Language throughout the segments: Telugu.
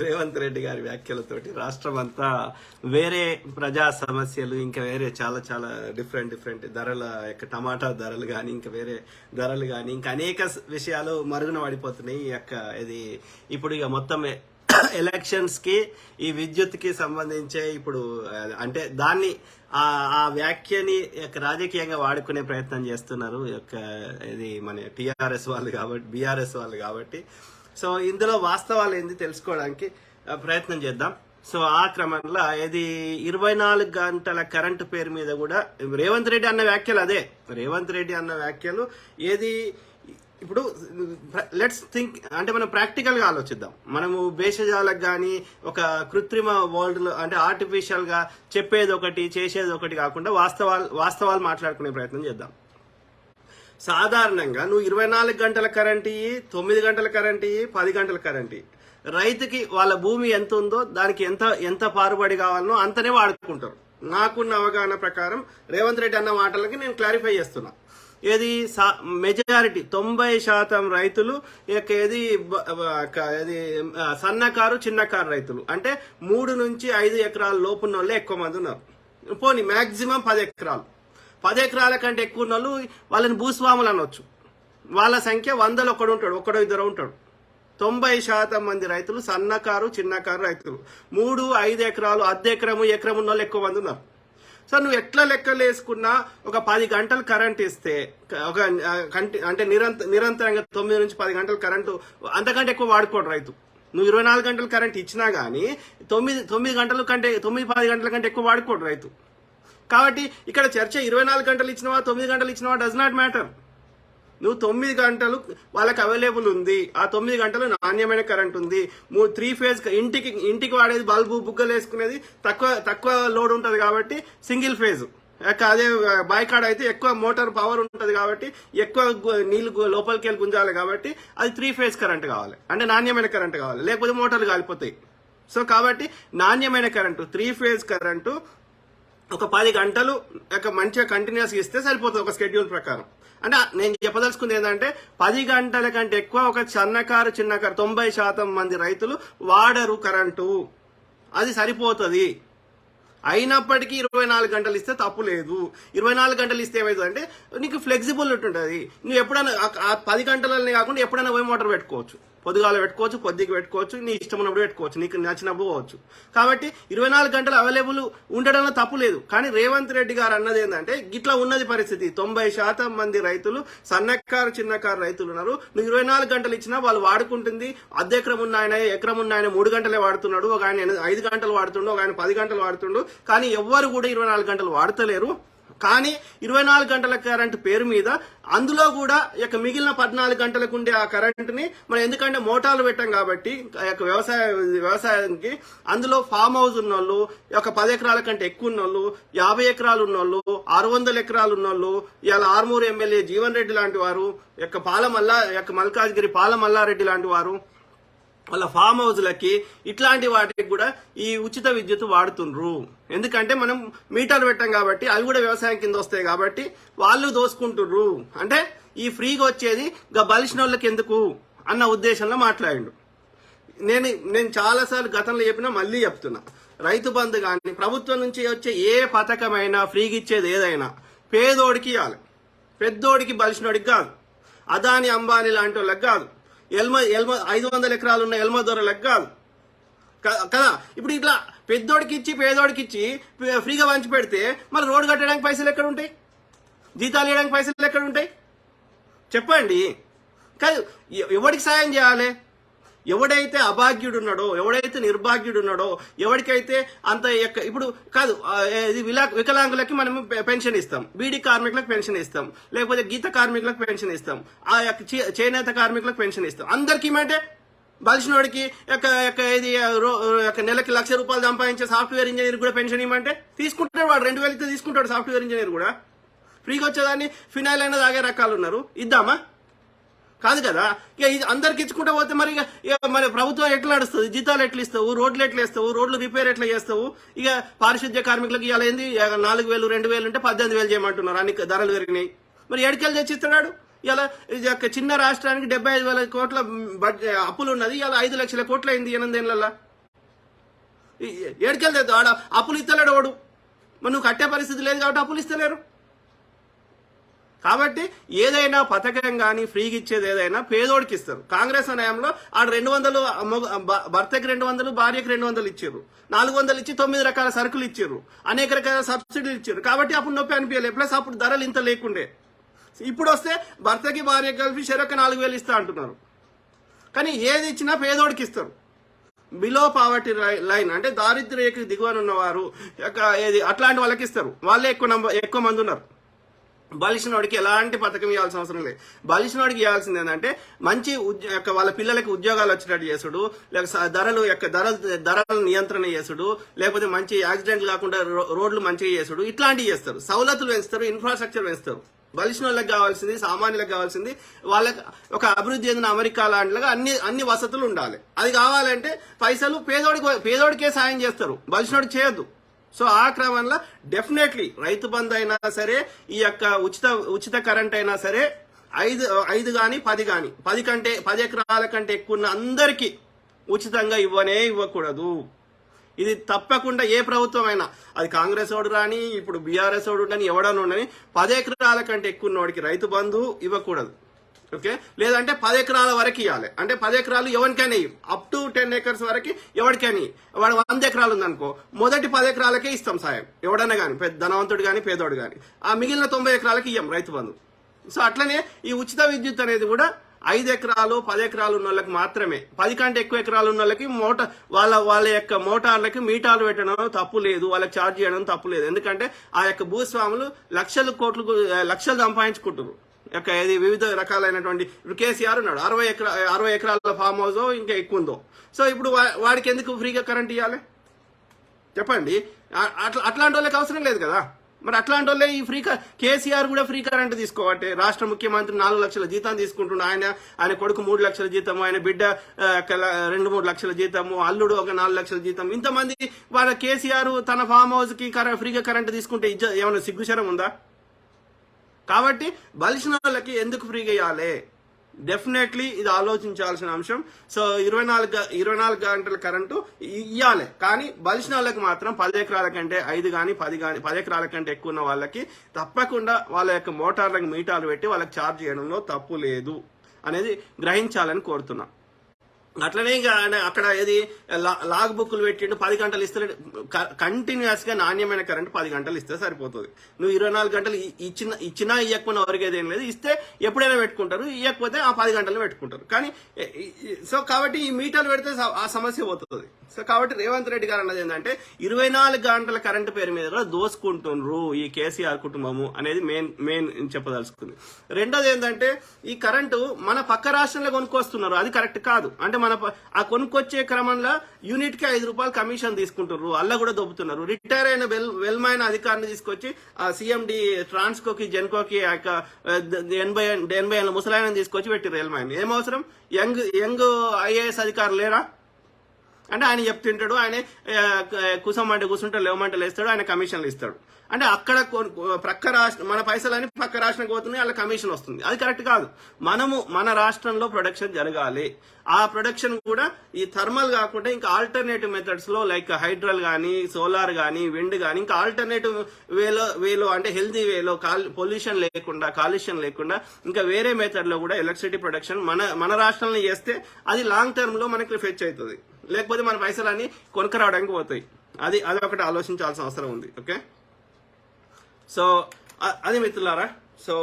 రేవంత్ రెడ్డి గారి వ్యాఖ్యలతోటి రాష్ట్రం అంతా వేరే ప్రజా సమస్యలు ఇంకా వేరే చాలా చాలా డిఫరెంట్ డిఫరెంట్ ధరల యొక్క టమాటా ధరలు కానీ ఇంకా వేరే ధరలు కానీ ఇంకా అనేక విషయాలు మరుగున పడిపోతున్నాయి ఈ యొక్క ఇది. ఇప్పుడు ఇక మొత్తం ఎలక్షన్స్ కి ఈ విద్యుత్కి సంబంధించే ఇప్పుడు అంటే దాన్ని ఆ వ్యాఖ్యని యొక్క రాజకీయంగా వాడుకునే ప్రయత్నం చేస్తున్నారు ఈ యొక్క ఇది మన టిఆర్ఎస్ వాళ్ళు కాబట్టి బీఆర్ఎస్ వాళ్ళు కాబట్టి. సో ఇందులో వాస్తవాలు ఏంది తెలుసుకోవడానికి ప్రయత్నం చేద్దాం. సో ఆ క్రమంలో ఇది ఇరవై నాలుగు గంటల కరెంటు పేరు మీద కూడా రేవంత్ రెడ్డి అన్న వ్యాఖ్యలు అదే. రేవంత్ రెడ్డి అన్న వ్యాఖ్యలు ఏది ఇప్పుడు లెట్స్ థింక్ అంటే మనం ప్రాక్టికల్గా ఆలోచిద్దాం. మనము భేషజాలకు కానీ ఒక కృత్రిమ వరల్డ్లో అంటే ఆర్టిఫిషియల్గా చెప్పేది ఒకటి చేసేది ఒకటి కాకుండా వాస్తవాలు వాస్తవాలు మాట్లాడుకునే ప్రయత్నం చేద్దాం. సాధారణంగా నువ్వు ఇరవై నాలుగు గంటల కరెంట్ ఇయ్యి తొమ్మిది గంటల కరెంట్ ఇయ్యి పది గంటల కరెంట్ ఇయ్యి. రైతుకి వాళ్ళ భూమి ఎంత ఉందో దానికి ఎంత ఎంత పారుబడి కావాలనో అంతనే వాడుకుంటారు. నాకున్న అవగాహన ప్రకారం రేవంత్ రెడ్డి అన్న మాటలకి నేను క్లారిఫై చేస్తున్నా. ఏది మెజారిటీ తొంభై శాతం రైతులు ఏది ఏది సన్నకారు చిన్నకారు రైతులు. అంటే మూడు నుంచి ఐదు ఎకరాల లోపున్న వాళ్ళే ఎక్కువ మంది ఉన్నారు. పోనీ మాక్సిమం పది ఎకరాలు. పది ఎకరాల కంటే ఎక్కువ ఉన్న వాళ్ళు వాళ్ళని భూస్వాములు అనొచ్చు. వాళ్ళ సంఖ్య వందలు ఒకడు ఉంటాడు ఒకడో ఇద్దరు ఉంటాడు. తొంభై శాతం మంది రైతులు సన్నకారు చిన్నకారు రైతులు. మూడు ఐదు ఎకరాలు అర్ధ ఎకరము ఎకరం ఉన్న వాళ్ళు ఎక్కువ మంది ఉన్నారు. సో నువ్వు ఎట్లా లెక్కలు వేసుకున్నా ఒక పది గంటలు కరెంట్ ఇస్తే ఒక అంటే నిరంతర నిరంతరంగా తొమ్మిది నుంచి పది గంటలు కరెంటు అంతకంటే ఎక్కువ వాడుకోడు రైతు. నువ్వు ఇరవై నాలుగు గంటలు కరెంట్ ఇచ్చినా కానీ తొమ్మిది తొమ్మిది గంటల కంటే తొమ్మిది పది గంటల కంటే ఎక్కువ వాడుకోడు రైతు. కాబట్టి ఇక్కడ చర్చ ఇరవై నాలుగు గంటలు ఇచ్చినవా తొమ్మిది గంటలు ఇచ్చినవా డస్ నాట్ మ్యాటర్ నువ్వు తొమ్మిది గంటలు వాళ్ళకి అవైలబుల్ ఉంది. ఆ తొమ్మిది గంటలు నాణ్యమైన కరెంట్ ఉంది. త్రీ ఫేజ్ ఇంటికి ఇంటికి వాడేది బల్బు బుగ్గలు వేసుకునేది తక్కువ తక్కువ లోడ్ ఉంటుంది కాబట్టి సింగిల్ ఫేజ్ అదే బాయ్కాడ్ అయితే ఎక్కువ మోటార్ పవర్ ఉంటుంది కాబట్టి ఎక్కువ నీళ్ళు లోపలికి వెళ్ళి గుంజాలి కాబట్టి అది త్రీ ఫేజ్ కరెంట్ కావాలి. అంటే నాణ్యమైన కరెంట్ కావాలి. లేకపోతే మోటార్లు కాలిపోతాయి. సో కాబట్టి నాణ్యమైన కరెంటు త్రీ ఫేజ్ కరెంటు ఒక పది గంటలు ఒక మంచిగా కంటిన్యూస్ ఇస్తే సరిపోతుంది ఒక స్కెడ్యూల్ ప్రకారం. అంటే నేను చెప్పదలుచుకుంది ఏంటంటే పది గంటల కంటే ఎక్కువ ఒక చిన్నకారు చిన్నకారు తొంభై శాతం మంది రైతులు వాడరు కరెంటు. అది సరిపోతుంది. అయినప్పటికీ ఇరవై నాలుగు గంటలు ఇస్తే తప్పు లేదు. ఇరవై నాలుగు గంటలు ఇస్తే ఏమవుతుంది అంటే నీకు ఫ్లెక్సిబుల్ ఉంటుంది. నువ్వు ఎప్పుడైనా పది గంటలనే కాకుండా ఎప్పుడైనా పోయి మోటార్ పెట్టుకోవచ్చు. పొద్దుగాల పెట్టుకోవచ్చు పొద్దుకి పెట్టుకోవచ్చు నీ ఇష్టం ఉన్నప్పుడు పెట్టుకోవచ్చు నీకు నచ్చినప్పుడు పోవచ్చు. కాబట్టి ఇరవై నాలుగు గంటలు అవైలబుల్ ఉండడంలో తప్పు లేదు. కానీ రేవంత్ రెడ్డి గారు అన్నది ఏంటంటే గిట్లా ఉన్నది పరిస్థితి. తొంభై శాతం మంది రైతులు సన్నకారు చిన్నకారు రైతులు ఉన్నారు. నువ్వు ఇరవై నాలుగు గంటలు ఇచ్చినా వాళ్ళు వాడుకుంటుంది. అర్ధ ఎకరం ఉన్న ఆయన ఎకరం ఉన్న ఆయన మూడు గంటలే వాడుతున్నాడు. ఒక ఆయన ఐదు గంటలు వాడుతుండు ఒక ఆయన పది గంటలు వాడుతుండు. కానీ ఎవ్వరు కూడా ఇరవై నాలుగు గంటలు వాడతలేరు. కానీ ఇరవై నాలుగు గంటల కరెంట్ పేరు మీద అందులో కూడా యొక్క మిగిలిన పద్నాలుగు గంటలకు ఉండే ఆ కరెంట్ని మనం ఎందుకంటే మోటార్లు పెట్టాం కాబట్టి ఆ యొక్క వ్యవసాయ వ్యవసాయానికి అందులో ఫామ్ హౌస్ ఉన్నోళ్ళు ఒక పది ఎకరాల కంటే ఎక్కువ ఉన్నోళ్ళు యాభై ఎకరాలు ఉన్నోళ్ళు ఆరు వందల ఎకరాలు ఉన్నోళ్ళు ఇవాళ ఆర్మూరు ఎమ్మెల్యే జీవన్ రెడ్డి లాంటి వారు యొక్క పాలమల్లా యొక్క మల్కాజ్గిరి పాలమల్లారెడ్డి లాంటి వారు వాళ్ళ ఫామ్ హౌస్లకి ఇట్లాంటి వాటికి కూడా ఈ ఉచిత విద్యుత్ వాడుతుండ్రు. ఎందుకంటే మనం మీటర్ పెట్టాం కాబట్టి అవి కూడా వ్యవసాయం కింద వస్తాయి కాబట్టి వాళ్ళు దోసుకుంటుర్రు. అంటే ఈ ఫ్రీగా వచ్చేది గా బలిసిన వాళ్ళకి ఎందుకు అన్న ఉద్దేశంలో మాట్లాడిండు. నేను నేను చాలాసార్లు గతంలో చెప్పినా మళ్ళీ చెప్తున్నా. రైతు బంధు కానీ ప్రభుత్వం నుంచి వచ్చే ఏ పథకమైనా ఫ్రీగా ఇచ్చేది ఏదైనా పేదోడికి ఇవ్వాలి పెద్దోడికి బలిసినోడికి కాదు. అదాని అంబానీ లాంటి వాళ్ళకి కాదు. ఎల్మ ఎల్మ ఐదు వందల ఎకరాలు ఉన్న ఎల్మ దొరలకు కాదు క- కదా? ఇప్పుడు ఇట్లా పెద్దోడికి ఇచ్చి పేదోడికి ఇచ్చి ఫ్రీగా వంచి పెడితే మరి రోడ్డు కట్టడానికి పైసలు ఎక్కడ ఉంటాయి జీతాలు ఇవ్వడానికి పైసలు ఎక్కడ ఉంటాయి చెప్పండి. కాదు ఎవరికి ఎవడికి సాయం చేయాలి? ఎవడైతే అభాగ్యుడున్నాడో ఎవడైతే నిర్భాగ్యుడు ఉన్నాడో ఎవరికైతే అంత ఇప్పుడు కాదు ఇది విలా వికలాంగులకి మనం పెన్షన్ ఇస్తాం. బీడీ కార్మికులకు పెన్షన్ ఇస్తాం. లేకపోతే గీత కార్మికులకు పెన్షన్ ఇస్తాం. ఆ యొక్క చే- చేనేత కార్మికులకు పెన్షన్ ఇస్తాం. అందరికి ఏమంటే బలిసినోడికి యొక్క యొక్క ఇది రో- నెలకి లక్ష రూపాయలు సంపాదించే సాఫ్ట్వేర్ ఇంజనీర్ కూడా పెన్షన్ ఇవ్వమంటే తీసుకుంటాడు వాడు రెండు వేలకి తీసుకుంటాడు సాఫ్ట్వేర్ ఇంజనీర్ కూడా. ఫ్రీగా వచ్చేదాన్ని ఫినాయిల్ అయినా తాగే రకాలు ఉన్నారు. ఇద్దామా? కాదు కదా? ఇక ఇది అందరికి ఇచ్చుకుంటా పోతే మరి ఇక మరి ప్రభుత్వం ఎట్లా నడుస్తుంది? జీతాలు ఎట్లా ఇస్తావు? రోడ్లు ఎట్లా ఇస్తావు? రోడ్లు రిపేర్ ఎట్లా చేస్తావు? ఇక పారిశుద్ధ్య కార్మికులకు ఇవాళ ఏంది? నాలుగు వేలు రెండు వేలు ఉంటే పద్దెనిమిది వేలు చేయమంటున్నారు. అన్ని ధరలు పెరిగినాయి. మరి ఏడుకెళ్ళి తెచ్చిస్తున్నాడు? ఇలా ఇది చిన్న రాష్ట్రానికి డెబ్బై ఐదు వేల కోట్ల బడ్జెట్ అప్పులు ఉన్నది. ఇలా ఐదు లక్షల కోట్లు అయింది ఎనిమిదేళ్ళలో ఏడుకెళ్తే ఆడ అప్పులు ఇస్తలేడు వాడు. మరి నువ్వు కట్టే పరిస్థితి లేదు కాబట్టి అప్పులు ఇస్తలేరు. కాబట్టి ఏదైనా పథకం కానీ ఫ్రీగా ఇచ్చేది ఏదైనా పేదోడికి ఇస్తారు కాంగ్రెస్ హయాంలో ఆడ రెండు వందలు భర్తకి రెండు వందలు భార్యకి రెండు వందలు ఇచ్చారు. నాలుగు వందలు ఇచ్చి తొమ్మిది రకాల సరుకులు ఇచ్చారు. అనేక రకాల సబ్సిడీలు ఇచ్చారు. కాబట్టి అప్పుడు నొప్పి అనిపించలేదు ప్లస్ అప్పుడు ధరలు ఇంత లేకుండే. ఇప్పుడు వస్తే భర్తకి భార్య కలిపి చెరొక నాలుగు వేలు ఇస్తా అంటున్నారు. కానీ ఏది ఇచ్చినా పేదోడికి ఇస్తారు బిలో పావర్టీ లైన్ అంటే దారిద్ర్య రేఖకి దిగువన ఏది అట్లాంటి వాళ్ళకి ఇస్తారు వాళ్ళే ఎక్కువ నంబర్ ఎక్కువ మంది ఉన్నారు బలిసినోడికి ఎలాంటి పథకం ఇవ్వాల్సిన అవసరం లేదు. బలిసినోడికి ఇవ్వాల్సింది ఏంటంటే మంచి యొక్క వాళ్ళ పిల్లలకి ఉద్యోగాలు వచ్చేటట్టు చేసుడు లేక ధరలు యొక్క ధరలు ధరల నియంత్రణ చేసుడు లేకపోతే మంచి యాక్సిడెంట్ కాకుండా రో- రోడ్లు మంచిగా చేసుడు ఇట్లాంటివి చేస్తారు. సవలతులు పెంచుతారు ఇన్ఫ్రాస్ట్రక్చర్ పెంచుతారు. బలిసిన వాళ్ళకి కావాల్సింది సామాన్యులకు కావాల్సింది వాళ్ళకి ఒక అభివృద్ధి చెందిన అమెరికా లాంటిగా అన్ని అన్ని వసతులు ఉండాలి. అది కావాలంటే పైసలు పేదోడికి పేదోడికే సాయం చేస్తారు. బలిసినోడికి చేయొద్దు. సో ఆ క్రమంలో డెఫినెట్లీ రైతు బంధు అయినా సరే ఈ యొక్క ఉచిత ఉచిత కరెంట్ అయినా సరే ఐదు ఐదు కానీ పది కానీ పది కంటే పది ఎకరాల కంటే ఎక్కువ ఉన్న అందరికీ ఉచితంగా ఇవ్వనే ఇవ్వకూడదు. ఇది తప్పకుండా ఏ ప్రభుత్వం అయినా అది కాంగ్రెస్ వాడు రాని ఇప్పుడు బీఆర్ఎస్ వాడు ఉండని ఎవడని ఉండని పది ఎకరాల కంటే ఎక్కువ ఉన్నవాడికి రైతు బంధు ఇవ్వకూడదు. ఓకే? లేదంటే పది ఎకరాల వరకు ఇవ్వాలి అంటే పది ఎకరాలు ఎవరికైనా అప్ టు టెన్ ఎకర్స్ వరకు ఎవరికైనా వాడు వంద ఎకరాలు ఉందనుకో మొదటి పది ఎకరాలకే ఇస్తాం సాయం. ఎవడన్నా కానీ పెద్ద ధనవంతుడు కానీ పేదోడు కానీ ఆ మిగిలిన తొంభై ఎకరాలకి ఇవ్వం రైతు బంధు. సో అట్లనే ఈ ఉచిత విద్యుత్ అనేది కూడా ఐదు ఎకరాలు పది ఎకరాలు ఉన్న వాళ్ళకి మాత్రమే. పది కంటే ఎక్కువ ఎకరాలు ఉన్న వాళ్ళకి మోటార్ వాళ్ళ వాళ్ళ యొక్క మోటార్లకి మీటర్లు పెట్టడం తప్పు లేదు. వాళ్ళకి ఛార్జ్ చేయడం తప్పు లేదు. ఎందుకంటే ఆ యొక్క భూస్వాములు లక్షల కోట్లు లక్షలు సంపాదించుకుంటారు యొక్క ఇది వివిధ రకాలైనటువంటి ఇప్పుడు కేసీఆర్ ఉన్నాడు అరవై ఎకరా అరవై ఎకరాల ఫామ్ హౌస్ ఇంకా ఎక్కువ ఉందో. సో ఇప్పుడు వాడికి ఎందుకు ఫ్రీగా కరెంట్ ఇవ్వాలి చెప్పండి. అట్లా అట్లాంటి వాళ్ళకి అవసరం లేదు కదా? మరి అట్లాంటి వాళ్ళే ఈ ఫ్రీ కేసీఆర్ కూడా ఫ్రీ కరెంట్ తీసుకోవట్టే. రాష్ట్ర ముఖ్యమంత్రి నాలుగు లక్షల జీతం తీసుకుంటుండు. ఆయన ఆయన కొడుకు మూడు లక్షల జీతము ఆయన బిడ్డ రెండు మూడు లక్షల జీతము అల్లుడు ఒక నాలుగు లక్షల జీతం. ఇంతమంది వాళ్ళ కేసీఆర్ తన ఫామ్ హౌస్కి ఫ్రీగా కరెంట్ తీసుకుంటే ఇజ్జ- ఏమైనా సిగ్గుచరం ఉందా? కాబట్టి బలిసిన వాళ్ళకి ఎందుకు ఫ్రీగా ఇవ్వాలి డెఫినెట్లీ ఇది ఆలోచించాల్సిన అంశం. సో ఇరవై నాలుగు ఇరవై నాలుగు గంటల కరెంటు ఇవ్వాలి కానీ బలిసిన వాళ్ళకి మాత్రం పది ఎకరాల కంటే ఐదు కానీ పది కానీ పది ఎకరాల కంటే ఎక్కువ ఉన్న వాళ్ళకి తప్పకుండా వాళ్ళ యొక్క మోటార్లకు మీటర్లు పెట్టి వాళ్ళకి ఛార్జ్ చేయడంలో తప్పు లేదు అనేది గ్రహించాలని కోరుతున్నాను అట్లనే ఇంకా అక్కడ ఏది లా- లాగ్ బుక్లు పెట్టిండు పది గంటలు ఇస్తే కంటిన్యూస్గా నాణ్యమైన కరెంట్ పది గంటలు ఇస్తే సరిపోతుంది. నువ్వు ఇరవై నాలుగు గంటలు ఇచ్చిన ఇచ్చినా ఇవ్వకపోయినా ఎవరికి ఏదేం లేదు. ఇస్తే ఎప్పుడైనా పెట్టుకుంటారు. ఇవ్వకపోతే ఆ పది గంటలు పెట్టుకుంటారు. కానీ సో కాబట్టి ఈ మీటర్లు పెడితే స- ఆ సమస్య పోతుంది. సో కాబట్టి రేవంత్ రెడ్డి గారు అన్నది ఏంటంటే ఇరవై నాలుగు గంటల కరెంటు పేరు మీద కూడా దోసుకుంటుండ్రు ఈ కేసీఆర్ కుటుంబము అనేది మెయిన్ మెయిన్ చెప్పదలుచుకుంది. రెండోది ఏంటంటే ఈ కరెంటు మన పక్క రాష్ట్రంలో కొనుక్కొస్తున్నారు. అది కరెక్ట్ కాదు. అంటే మన ఆ కొనుక్కొచ్చే క్రమంలో యూనిట్కి ఐదు రూపాయలు కమిషన్ తీసుకుంటున్నారు అల్ల కూడా దొబ్బుతున్నారు. రిటైర్ అయిన వెల్ వెల్మైన అధికారిని తీసుకొచ్చి ఆ సీఎండి ట్రాన్స్కోకి జెన్కోకి ఆ యొక్క, ఎనభై ఎనభై ఏళ్ళ ముసలాయన తీసుకొచ్చి పెట్టారు వెల్మైన అవసరం? యంగ్ యంగ్ ఐఏఎస్ అధికారులు లేరా? అంటే ఆయన చెప్తుంటాడు ఆయన కూసమంటే కూర్చుంటాడు లేవమంటే లేస్తాడు ఆయన కమిషన్లు ఇస్తాడు. అంటే అక్కడ ప్రక్క రాష్ట్రం మన పైసలని పక్క రాష్ట్రానికి పోతున్నాయి వాళ్ళ కమిషన్ వస్తుంది. అది కరెక్ట్ కాదు. మనము మన రాష్ట్రంలో ప్రొడక్షన్ జరగాలి. ఆ ప్రొడక్షన్ కూడా ఈ థర్మల్ కాకుండా ఇంకా ఆల్టర్నేటివ్ మెథడ్స్లో లైక్ హైడ్రల్ కానీ సోలార్ కానీ విండ్ కానీ ఇంకా ఆల్టర్నేటివ్ వేలో వేలో అంటే హెల్తీ వేలో పొల్యూషన్ లేకుండా కాలుష్యం లేకుండా ఇంకా వేరే మెథడ్లో కూడా ఎలక్ట్రిసిటీ ప్రొడక్షన్ మన మన రాష్ట్రంలో చేస్తే అది లాంగ్ టర్మ్లో మనకి ఫెచ్ అవుతుంది. లేకపోతే మన పైసలన్నీ కొనుక్కరావడానికి పోతాయి. అది అది ఒకటి ఆలోచించాల్సిన అవసరం ఉంది ఓకే? సో అది మిత్రులారా సో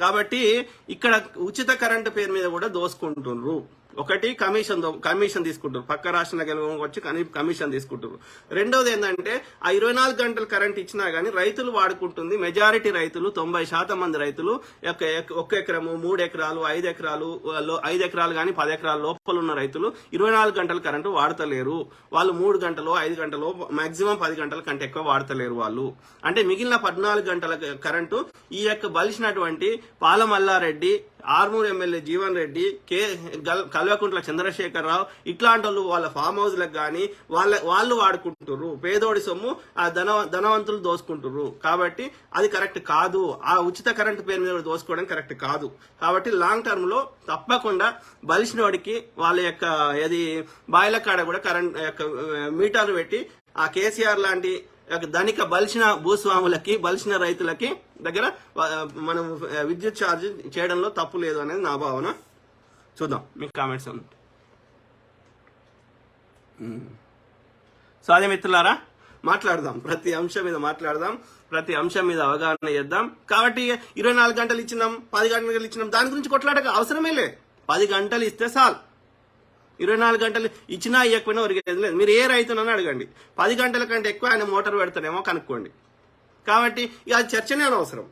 కాబట్టి ఇక్కడ ఉచిత కరెంటు పేరు మీద కూడా దోసుకుంటుండ్రు ఒకటి కమిషన్ కమిషన్ తీసుకుంటారు పక్క రాష్ట్రంలోకి వచ్చి కమిషన్ తీసుకుంటారు రెండోది ఏంటంటే ఆ ఇరవై నాలుగు గంటలు కరెంట్ ఇచ్చినా గానీ రైతులు వాడుకుంటుంది. మెజారిటీ రైతులు తొంభై శాతం మంది రైతులు ఒక ఒక ఎకరము మూడు ఎకరాలు ఐదు ఎకరాలు ఐదు ఎకరాలు కానీ పది ఎకరాల లోపల ఉన్న రైతులు ఇరవై నాలుగు గంటల కరెంటు వాడతలేరు. వాళ్ళు మూడు గంటలు ఐదు గంటలు మాక్సిమం పది గంటల కంటే ఎక్కువ వాడతలేరు వాళ్ళు. అంటే మిగిలిన పద్నాలుగు గంటల కరెంటు ఈ యొక్క బలిసినటువంటి పాలమల్లారెడ్డి ఆర్మూర్ ఎమ్మెల్యే జీవన్ రెడ్డి కే గల్- కల్వకుంట్ల చంద్రశేఖరరావు ఇట్లాంటి వాళ్ళు వాళ్ళ ఫామ్ హౌస్లకు కానీ వాళ్ళ వాళ్ళు వాడుకుంటుర్రు. పేదోడి సొమ్ము ఆ ధన ధనవంతులు దోసుకుంటుర్రు. కాబట్టి అది కరెక్ట్ కాదు. ఆ ఉచిత కరెంటు పేరు మీద దోసుకోవడం కరెక్ట్ కాదు. కాబట్టి లాంగ్ టర్మ్లో తప్పకుండా బలిసినోడికి వాళ్ళ యొక్క ఏది బాయిల కాడ కూడా కరెంట్ యొక్క మీటర్లు పెట్టి ఆ కేసీఆర్ లాంటి ధనిక బలిసిన భూస్వాములకి బలిసిన రైతులకి దగ్గర మనం విద్యుత్ ఛార్జ్ చేయడంలో తప్పు లేదు అనేది నా భావన. చూద్దాం. మీకు కామెంట్స్ ఉంది సో అదే మిత్రులారా మాట్లాడదాం. ప్రతి అంశం మీద మాట్లాడదాం. ప్రతి అంశం మీద అవగాహన చేద్దాం. కాబట్టి ఇరవై నాలుగు గంటలు ఇచ్చినాం పది గంటలు ఇచ్చినాం. దాని గురించి కొట్లాడక అవసరమే లే. పది గంటలు ఇస్తే చాలు. ఇరవై నాలుగు గంటలు ఇచ్చినా ఇవ్వకపోయినా ఒరిగేది లేదు. మీరు ఏ రైతునని అడగండి. పది గంటల కంటే ఎక్కువ ఆయన మోటార్ పెడతానేమో కనుక్కోండి. కాబట్టి ఇక అది చర్చనే అనవసరం.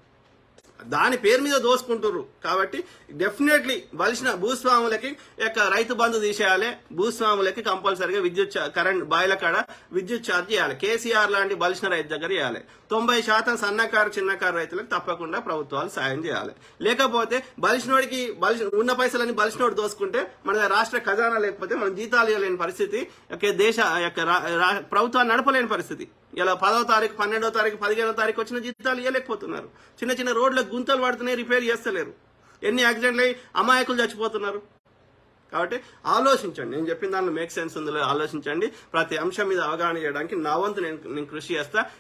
దాని పేరు మీద దోసుకుంటుర్రు. కాబట్టి డెఫినెట్లీ వలసిన భూస్వాములకి యొక్క రైతు బంధు తీసేయాలి. భూస్వాములకి కంపల్సరిగా విద్యుత్ కరెంట్ బాయిల కాడ విద్యుత్ ఛార్జ్ చేయాలి. కేసీఆర్ లాంటి బలిసిన రైతు దగ్గర చేయాలి. తొంభై శాతం సన్నకారు చిన్నకారు రైతులకు తప్పకుండా ప్రభుత్వాలు సాయం చేయాలి. లేకపోతే బలిసినోడికి బలిసి ఉన్న పైసలని బలిసినోడు దోసుకుంటే మన రాష్ట్ర ఖజానా లేకపోతే మనం జీతాలు ఇవ్వలేని పరిస్థితి దేశ యొక్క ప్రభుత్వాన్ని నడపలేని పరిస్థితి. ఇలా పదో తారీఖు పన్నెండో తారీఖు పదిహేనో తారీఖు వచ్చిన జీతాలు ఇవ్వలేకపోతున్నారు చిన్న చిన్న రోడ్లకు గుంతలు పడుతున్నాయి రిపేర్ చేస్తలేరు. ఎన్ని యాక్సిడెంట్లు అయ్యి అమాయకులు చచ్చిపోతున్నారు. కాబట్టి ఆలోచించండి. నేను చెప్పిన దానిలో మేక్ సెన్స్ ఉందో ఆలోచించండి. ప్రతి అంశం మీద అవగాహన చేయడానికి నా వంతు నేను నేను కృషి చేస్తా.